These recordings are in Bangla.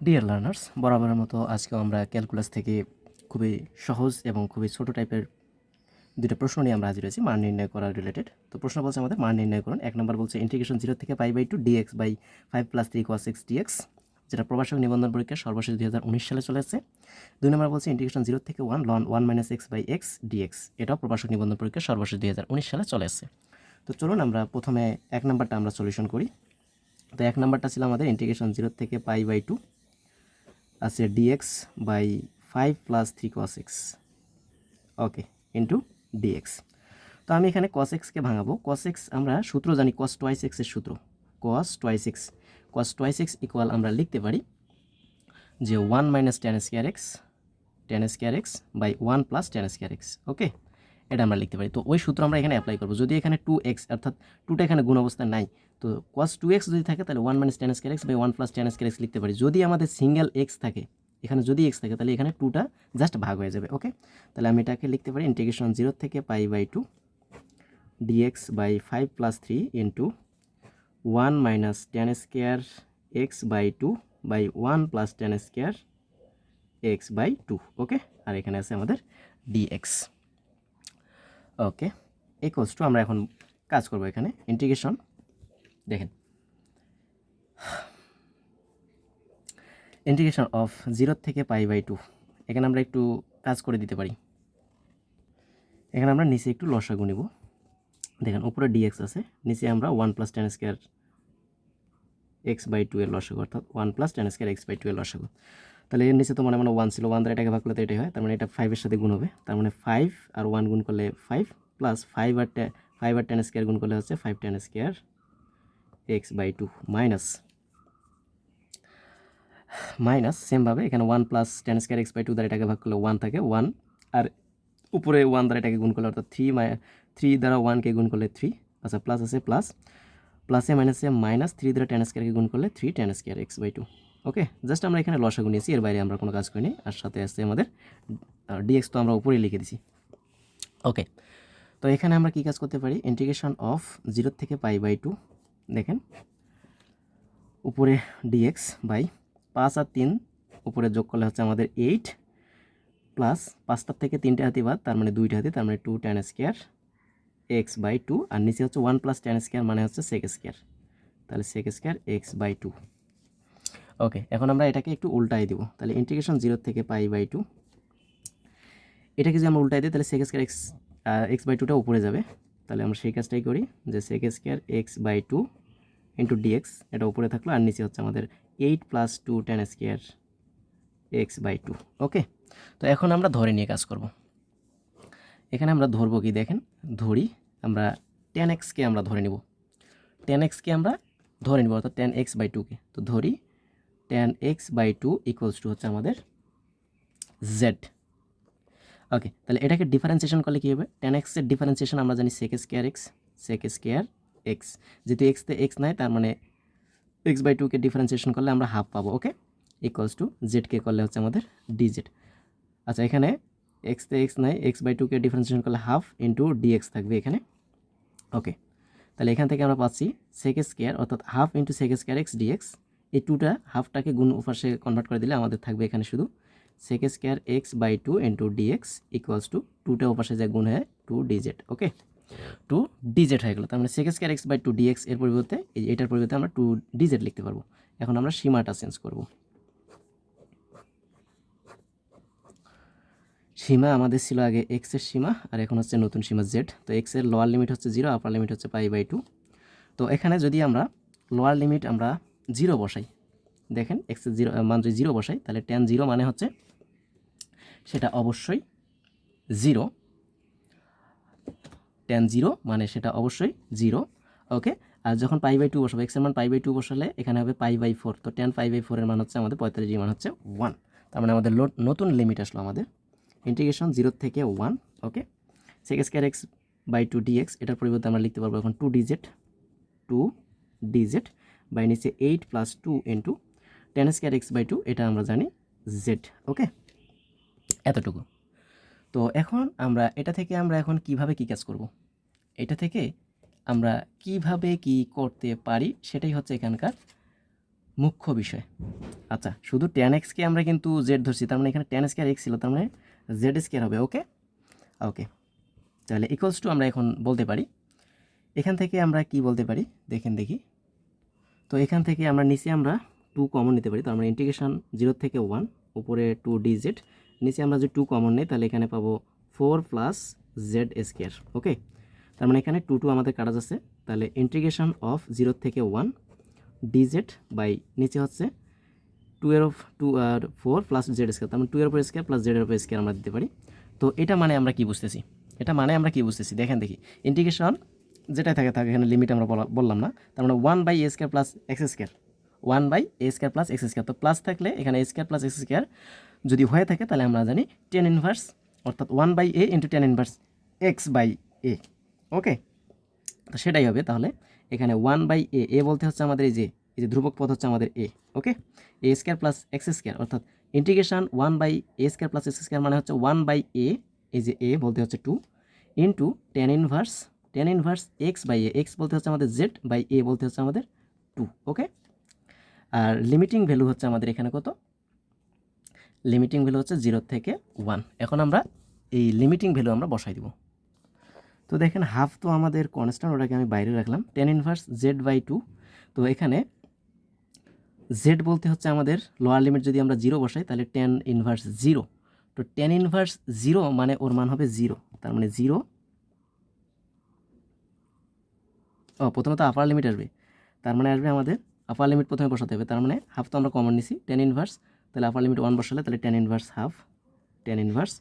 ডিয়ার লার্নার্স বরাবরের মতো আজকেও আমরা ক্যালকুলাস থেকে খুবই সহজ এবং খুবই ছোট টাইপের দুটো প্রশ্ন নিয়ে আমরা হাজির হয়েছি, মান নির্ণয় করার রিলেটেড তো প্রশ্ন বলছে আমাদের, মান নির্ণয় করুন। এক নম্বর বলছে ইন্টিগ্রেশন জিরো থেকে pi by two dx by five plus three কোয়া সিক্স ডিএক্স যেটা প্রবাসক নিবন্ধন পরীক্ষা সর্বশেষ দুই হাজার উনিশ সালে চলে আসছে। দুই নম্বর বলছে ইন্টিগ্রেশন জিরো থেকে one loan one minus x by x dx এটাও প্রবাসক নিবন্ধন পরীক্ষা সর্বশেষ দুই হাজার উনিশ সালে চলে আসছে। তো চলুন আমরা প্রথমে এক নম্বরটা আমরা সলিউশন করি। তো এক নম্বরটা ছিল আমাদের ইন্টিগ্রেশন জিরো থেকে পাই বাই টু আছে dx by five plus three cos x okay into dx তো আমি এখানে কস এক্সকে ভাঙাবো। কস এক্স আমরা সূত্র জানি কস টোয়াইস এক্সের সূত্র। Cos twice x cos twice x equal আমরা লিখতে পারি যে one minus tan square x tan square x by one plus tan square x okay এটা আমরা লিখতে পারি। তো ওই সূত্র আমরা এখানে অ্যাপ্লাই করব। যদি এখানে টু এক্স অর্থাৎ টুটা এখানে গুণ অবস্থা নাই, তো কস টু এক্স যদি থাকে, তাহলে one minus tan square x by one plus tan x লিখতে পারি। যদি আমাদের সিঙ্গেল এক্স থাকে, এখানে যদি এক্স থাকে, তাহলে এখানে টুটা জাস্ট ভাগ হয়ে যাবে ওকে তাহলে আমি এটাকে লিখতে পারি ইন্টিগ্রেশন জিরো থেকে pi by two dx by five plus three into one minus tan square x by two by one plus tan square x by two okay আর এখানে আছে আমাদের ডিএক্স ওকে ইকুয়ালস টু আমরা এখন কাজ করব এখানে। ইন্টিগ্রেশন দেখেন। ইন্টিগ্রেশন অফ জিরো থেকে পাই বাই টু এখানে আমরা একটু কাজ করে দিতে পারি। এখানে আমরা নিচে একটু লসাগু নিব। দেখেন, উপরে ডিএক্স আছে। নিচে আমরা one plus tan square x by two এর লসাগু, অর্থাৎ one plus tan square x by two এর লসাগু। তাহলে এর নিচে তো মনে মনে ওয়ান ছিল ওয়ান দ্বারা এটাকে ভাগ করলে তো এটাই হয়। তার মানে এটা ফাইভের সাথে গুণ হবে। তার মানে ফাইভ আর ওয়ান গুণ করলে ফাইভ প্লাস ফাইভ আর ফাইভ আর টেন স্কোয়ার গুণ করলে হচ্ছে five tan square x by two minus minus সেমভাবে এখানে one plus tan square x by two দ্বারা এটাকে ভাগ করলে ওয়ান থাকে। ওয়ান আর উপরে ওয়ান দ্বারা এটাকে গুণ করলে অর্থাৎ থ্রি মাই থ্রি দ্বারা ওয়ানকে গুণ করলে থ্রি আচ্ছা প্লাস আছে প্লাস প্লাসে মাইনাসে মাইনাস থ্রি দ্বারা টেন স্কোয়ারকে গুণ করলে three tan square x by two okay? Just আমরা এখানে লসাগু নিয়েছি, এর বাইরে আমরা কোনো কাজ করিনি। আর সাথে আছে আমাদের ডিএক্স তো আমরা উপরেই লিখে দিছি। ওকে, তো এখানে আমরা কী কাজ করতে পারি? ইন্টিগ্রেশন অফ জিরো থেকে পাই বাই টু দেখেন। উপরে ডিএক্স বাই পাঁচ আর তিন, উপরে যোগ করলে হচ্ছে আমাদের এইট প্লাস পাঁচটার থেকে তিনটে হাতি বাদ, তার মানে দুইটা হাতি, তার মানে two tan square x by two আর নিচে হচ্ছে ওয়ান প্লাস টেন স্কোয়ার মানে হচ্ছে সেক স্কোয়ার তাহলে sec square x by two okay এখন আমরা এটাকে একটু উল্টাই দিব। তাহলে ইন্টিগ্রেশন জিরো থেকে পাই বাই টু এটাকে যদি আমরা উল্টাই দিই, তাহলে sec square x x by টুটা উপরে যাবে। তাহলে আমরা সেই কাজটাই করি যে sec square x by two into dx এটা উপরে থাকল আর নিচে হচ্ছে আমাদের eight plus two tan square x by two okay তো এখন আমরা ধরে নিয়ে কাজ করব। এখানে আমরা ধরবো কি দেখেন? ধরি, আমরা টেন এক্সকে আমরা ধরে নিব। টেন এক্সকে আমরা ধরে নিব, অর্থাৎ টেন এক্স বাই টুকে তো ধরি tan x by two equals to হচ্ছে আমাদের জেড ওকে তাহলে এটাকে ডিফারেন্সিয়েশন করলে কী হবে? টেন এক্সের ডিফারেন্সিয়েশন আমরা জানি sec square x sec square x যেহেতু এক্সতে এক্স নাই, তার মানে এক্স বাই টুকে ডিফারেন্সিয়েশন করলে আমরা হাফ পাবো ওকে ইকুয়ালস টু জেডকে করলে হচ্ছে আমাদের ডিজেড আচ্ছা এখানে এক্সতে এক্স নাই এক্স বাই টুকে ডিফারেন্সিয়েশন করলে হাফ ইন্টু ডিএক্স থাকবে এখানে ওকে তাহলে এখান থেকে আমরা পাচ্ছি সেক স্কোয়ার অর্থাৎ half into sec square x dx এই টুটা হাফটাকে গুণ উপাসে কনভার্ট করে দিলে আমাদের থাকবে এখানে শুধু sec square x by two into dx equals two টুটা উপাসে যে গুণ হয় two dz okay two dz হয়ে গেলো। তার মানে sec square x by two dx এর পরিবর্তে এটার পরিবর্তে আমরা টু ডিজেড লিখতে পারব। এখন আমরা সীমাটা চেঞ্জ করব। সীমা আমাদের ছিল আগে এক্সের সীমা আর এখন হচ্ছে নতুন সীমা জেড তো এক্সের লোয়ার লিমিট হচ্ছে জিরো আপার লিমিট হচ্ছে পাই বাই টু তো এখানে যদি আমরা লোয়ার লিমিট আমরা জিরো বসাই। দেখেন এক্সের জিরো মান যদি জিরো বসাই, তাহলে টেন জিরো মানে হচ্ছে সেটা অবশ্যই জিরো। টেন জিরো মানে সেটা অবশ্যই জিরো। ওকে? আর যখন পাই বাই টু বসাবো এক্সের মান পাই বাই টু বসালে এখানে হবে পাই বাই ফোর তো টেন পাই বাই ফোরের মান হচ্ছে আমাদের পঁয়তাল্লিশ মান হচ্ছে ওয়ান তার মানে আমাদের নতুন লিমিট আসলো আমাদের। ইন্টিগ্রেশন জিরো থেকে one okay? Sec square x by two dx এটার পরিবর্তে আমরা লিখতে পারব এখন two dz two dz by নিচে eight plus two into tan square x by two এটা আমরা জানি জেড ওকে এতটুকু। তো এখন আমরা, এটা থেকে আমরা এখন কীভাবে কি কাজ করব? এটা থেকে আমরা কীভাবে কি করতে পারি, সেটাই হচ্ছে এখানকার মুখ্য বিষয়। আচ্ছা শুধু টেন এক্সকে আমরা কিন্তু জেড ধরছি, তার মানে এখানে টেন স্কোয়ার এক্স ছিল, তার মানে জেড স্কোয়ার হবে ওকে ওকে তাহলে ইকুয়ালস টু আমরা এখন বলতে পারি। এখান থেকে আমরা কি বলতে পারি? দেখেন দেখি। তো এখান থেকে আমরা নিচে আমরা টু কমন নিতে পারি। তো আমরা ইন্টিগ্রেশন জিরো থেকে ওয়ান উপরে টু ডি জেড নিচে আমরা যে টু কমন নিই, তাহলে এখানে পাবো four plus z square okay তার মানে এখানে টু টু আমাদের কাটা যাচ্ছে। তাহলে ইন্টিগ্রেশন অফ জিরো থেকে ওয়ান ডিজেড বাই নিচে হচ্ছে টু এর অফ টু আর ফোর প্লাস জেড স্কোয়ার তার মানে টু এর উপর স্কোয়ার প্লাস জেড এর উপর স্কোয়ার আমরা দিতে পারি। তো এটা মানে আমরা কি বুঝতেছি? এটা মানে আমরা কি বুঝতেছি? দেখেন দেখি। ইন্টিগ্রেশন যেটাই থাকে থাকে, এখানে লিমিট আমরা বলা- বললাম না। তার মানে one by a square plus x square one by a square plus x square তো প্লাস থাকলে এখানে a square plus x square যদি হয়ে থাকে, তাহলে আমরা জানি টেন ইনভার্স অর্থাৎ one by a into tan inverse x by a okay তো সেটাই হবে তাহলে। এখানে ওয়ান বাই এ এ বলতে হচ্ছে আমাদের এই যে এই যে ধ্রুবক পথ হচ্ছে আমাদের a okay a square plus x square অর্থাৎ integration one by a square plus x square মানে হচ্ছে ওয়ান বাই এ এই যে এ বলতে হচ্ছে two into tan inverse tan inverse x by a x বলতে হচ্ছে আমাদের জেড বাই এ বলতে হচ্ছে আমাদের টু ওকে আর লিমিটিং ভ্যালু হচ্ছে আমাদের এখানে কত? লিমিটিং ভ্যালু হচ্ছে জিরো থেকে ওয়ান এখন আমরা এই লিমিটিং ভ্যালু আমরা বসাই দিব। তো দেখেন হাফ তো আমাদের কনস্ট্যান্ট ওটাকে আমি বাইরে রাখলাম। Tan inverse z by two তো এখানে জেড বলতে হচ্ছে আমাদের লোয়ার লিমিট যদি আমরা জিরো বসাই, তাহলে টেন ইনভার্স জিরো তো টেন ইনভার্স জিরো মানে ওর মান হবে জিরো তার মানে জিরো ও প্রথমে তো আপার লিমিট আসবে। তার মানে আসবে আমাদের আপার লিমিট প্রথমে বসাতে হবে। তার মানে হাফ তো আমরা কমন নিছি টেন ইনভার্স তাহলে আপার লিমিট ওয়ান বসালে তাহলে tan inverse half tan inverse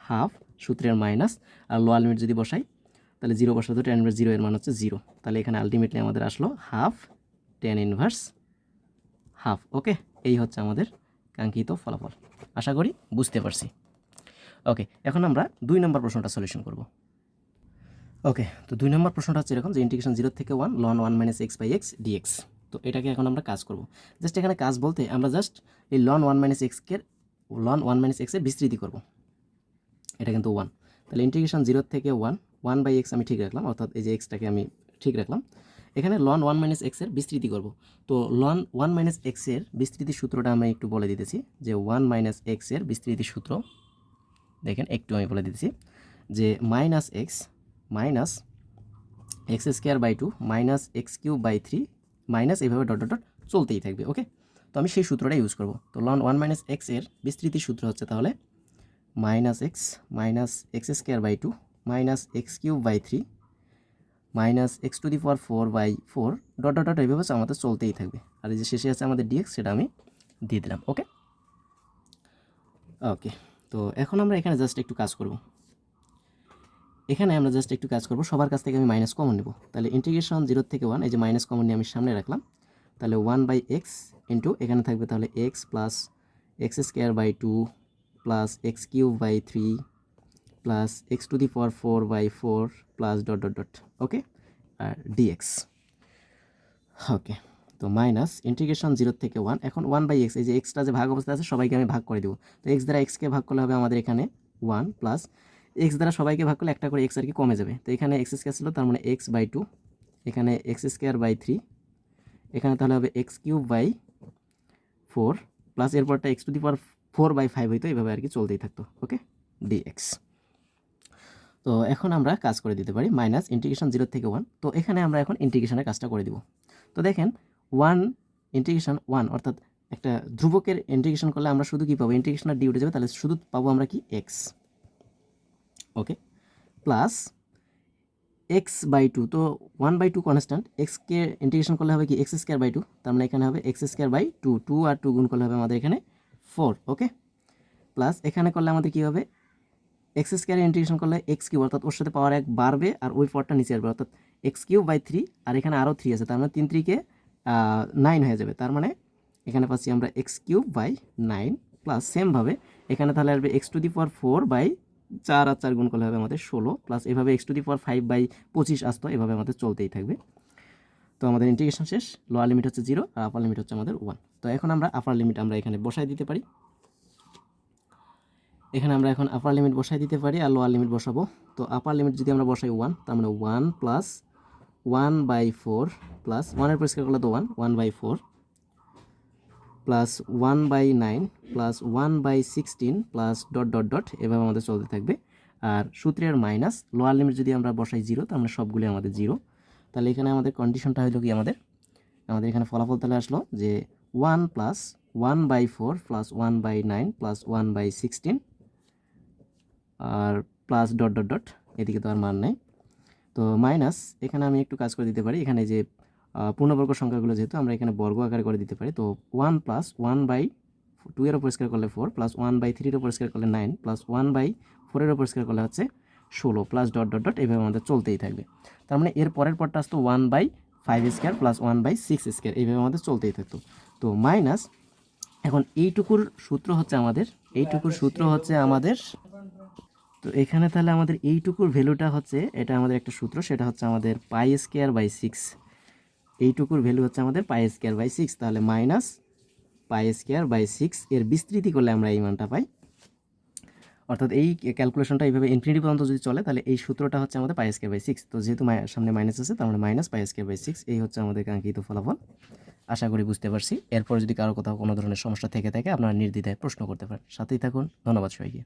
half সূত্রের মাইনাস আর লোয়ার লিমিট যদি বসাই, তাহলে জিরো বসাতে টেন ইনভার্স জিরো এর মান হচ্ছে জিরো তাহলে এখানে আলটিমেটলি আমাদের আসলো half tan inverse half okay এই হচ্ছে আমাদের কাঙ্ক্ষিত ফলাফল। আশা করি বুঝতে পারছি। ওকে এখন আমরা দুই নম্বর প্রশ্নটা সলিউশন করব। ওকে তো দুই নম্বর প্রশ্নটা হচ্ছে এরকম যে ইন্টিগ্রেশন জিরো থেকে one loan one minus x by x dx তো এটাকে এখন আমরা কাজ করব। জাস্ট এখানে কাজ বলতে আমরা জাস্ট এই লন ওয়ান মাইনাস এক্সকে লন ওয়ান মাইনাস এক্সের বিস্তৃতি করব। এটা কিন্তু ওয়ান তাহলে ইন্টিগ্রেশন জিরো থেকে ওয়ান ওয়ান বাই এক্স আমি ঠিক রাখলাম, অর্থাৎ এই যে এক্সটাকে আমি ঠিক রাখলাম। এখানে লন ওয়ান মাইনাস এক্সের বিস্তৃতি করব। তো লন ওয়ান মাইনাস এক্সের বিস্তৃতি সূত্রটা আমি একটু বলে দিতেছি, যে ওয়ান মাইনাস এক্সের বিস্তৃতি সূত্র। দেখেন, একটু আমি বলে দিতেছি, যে minus x minus x square by two minus x cube by three minus এইভাবে ডট ডট চলতেই থাকবে, ওকে? তো আমি সেই সূত্রটা ইউজ করব। তো লন ওয়ান মাইনাস এক্সের বিস্তৃতি সূত্র হচ্ছে তাহলে minus x minus x square by two minus x cube by three minus x to the power four by four dot dot dot এইভাবে আমাদের চলতেই থাকবে। আর যে শেষে আছে আমাদের ডিএক্স সেটা আমি দিয়ে দিলাম, ওকে? ওকে, তো এখন আমরা এখানে জাস্ট একটু কাজ করব। এখানে আমরা জাস্ট একটু কাজ করব। সবার কাছ থেকে আমি মাইনাস কমন নেব। তাহলে ইন্টিগ্রেশন জিরো থেকে ওয়ান এই যে মাইনাস কমন নিয়ে আমি সামনে রাখলাম। তাহলে ওয়ান বাই এক্স ইন্টু এখানে থাকবে তাহলে x plus x square by two plus x cube by three plus x to the power four by four plus dot dot dot okay R dx okay তো মাইনাস ইন্টিগ্রেশন জিরো থেকে ওয়ান এখন ওয়ান বাই এক্স এই যে এক্সটা যে ভাগ অবস্থায় আছে, সবাইকে আমি ভাগ করে দেবো। তো এক্স দ্বারা এক্সকে ভাগ করলে হবে আমাদের এখানে ওয়ান প্লাস এক্স দ্বারা সবাইকে ভাগ করলে একটা করে এক্স আর কি কমে যাবে। তো এখানে এক্স স্কোয়ার ছিল, তার মানে এক্স বাই টু এখানে এক্স স্কোয়ার বাই থ্রি এখানে তাহলে হবে x cube by four plus এরপরটা x to the power four by five হইতো এইভাবে আর কি চলতেই থাকতো ওকে ডিএক্স তো এখন আমরা কাজ করে দিতে পারি মাইনাস ইন্টিগ্রেশন জিরো থেকে ওয়ান তো এখানে আমরা এখন ইন্টিগ্রেশনের কাজটা করে দিব। তো দেখেন ওয়ান ইন্টিগ্রেশন ওয়ান অর্থাৎ একটা ধ্রুবকের ইন্টিগ্রেশন করলে আমরা শুধু কী পাবো? ইন্টিগ্রেশন আর ডি উঠে যাবে, তাহলে শুধু পাবো আমরা কি? X okay? Plus x by two তো ওয়ান বাই টু কনস্ট্যান্ট এক্সকে ইন্টিগ্রেশন করলে হবে কি? এক্স স্কোয়ার বাই টু তার মানে এখানে হবে x square by two two R two গুণ করলে হবে আমাদের এখানে ফোর ওকে? প্লাস এখানে করলে আমাদের কী হবে? এক্স স্কোয়ার ইন্টিগ্রেশন করলে এক্স কিউব অর্থাৎ ওর সাথে পাওয়ার এক বাড়বে আর ওই পরটা নিচে আসবে, অর্থাৎ এক্স কিউব বাই থ্রি আর এখানে আরও থ্রি আছে, তার মানে তিন থ্রিকে নাইন হয়ে যাবে, তার মানে এখানে পাচ্ছি আমরা x cube by nine plus সেমভাবে এখানে তাহলে আসবে x to the power four by চার আর চার গুণ করলে হবে আমাদের ষোলো প্লাস এভাবে x to the power five by পঁচিশ আসতো, এভাবে আমাদের চলতেই থাকবে। তো আমাদের ইন্টিগ্রেশন শেষ লোয়ার লিমিট হচ্ছে জিরো আর আপার লিমিট হচ্ছে আমাদের ওয়ান তো এখন আমরা আপার লিমিট আমরা এখানে বসাই দিতে পারি। এখানে আমরা এখন আপার লিমিট বসাই দিতে পারি আর লোয়ার লিমিট বসাবো। তো আপার লিমিট যদি আমরা বসাই ওয়ান তার মানে one plus one by four plus ওয়ানের পরিষ্কার করলে তো one one by four plus one by nine plus one by sixteen plus dot dot dot এভাবে আমাদের চলতে থাকবে। আর সূত্রের মাইনাস লোয়ার লিমিট যদি আমরা বসাই জিরো তাহলে আমরা সবগুলি আমাদের জিরো তাহলে এখানে আমাদের কন্ডিশনটা হলো কি আমাদের? আমাদের এখানে ফলাফল তাহলে আসলো যে one plus one by four plus one by nine plus one by sixteen R plus dot dot dot এদিকে তো আর মান নেই। তো মাইনাস এখানে আমি একটু কাজ করে দিতে পারি। এখানে যে পূর্ণবর্গ সংখ্যাগুলো যেহেতু আমরা এখানে বর্গ আকারে করে দিতে পারি, তো one plus one by two এর করলে ফোর প্লাস ওয়ান বাই থ্রির ওপর স্কোয়ার করলে নাইন প্লাস ওয়ান বাই ফোরের ওপর স্কোয়ার করলে হচ্ছে ষোলো প্লাস ডট ডট ডট এইভাবে আমাদের চলতেই থাকবে। তার মানে এর পরের পরটা আসতো one by five square plus one by six square এইভাবে আমাদের চলতেই থাকতো। তো মাইনাস এখন এইটুকুর সূত্র হচ্ছে আমাদের, এইটুকুর সূত্র হচ্ছে আমাদের, তো এখানে তাহলে আমাদের এইটুকুর ভ্যালুটা হচ্ছে, এটা আমাদের একটা সূত্র, সেটা হচ্ছে আমাদের পাই স্কোয়ার বাই সিক্স এইটুকুর ভ্যালু হচ্ছে আমাদের পাই স্কোয়ার বাই সিক্স তাহলে minus pi square by six এর বিস্তৃতি করলে আমরা এই মানটা পাই। অর্থাৎ এই ক্যালকুলেশনটা এইভাবে ইনফিনিটি পর্যন্ত যদি চলে, তাহলে এই সূত্রটা হচ্ছে আমাদের পাই স্কোয়ার বাই সিক্স তো যেহেতু সামনে মাইনাস আছে, তার মানে minus pi square by six এই হচ্ছে আমাদের কাঙ্ক্ষিত ফলাফল। আশা করি বুঝতে পারছি। এরপর যদি কারও কোথাও কোনো ধরনের সমস্যা থেকে থাকে, আপনারা নির্দ্বিধায় প্রশ্ন করতে পারেন। সাথেই থাকুন। ধন্যবাদ সবাইকে।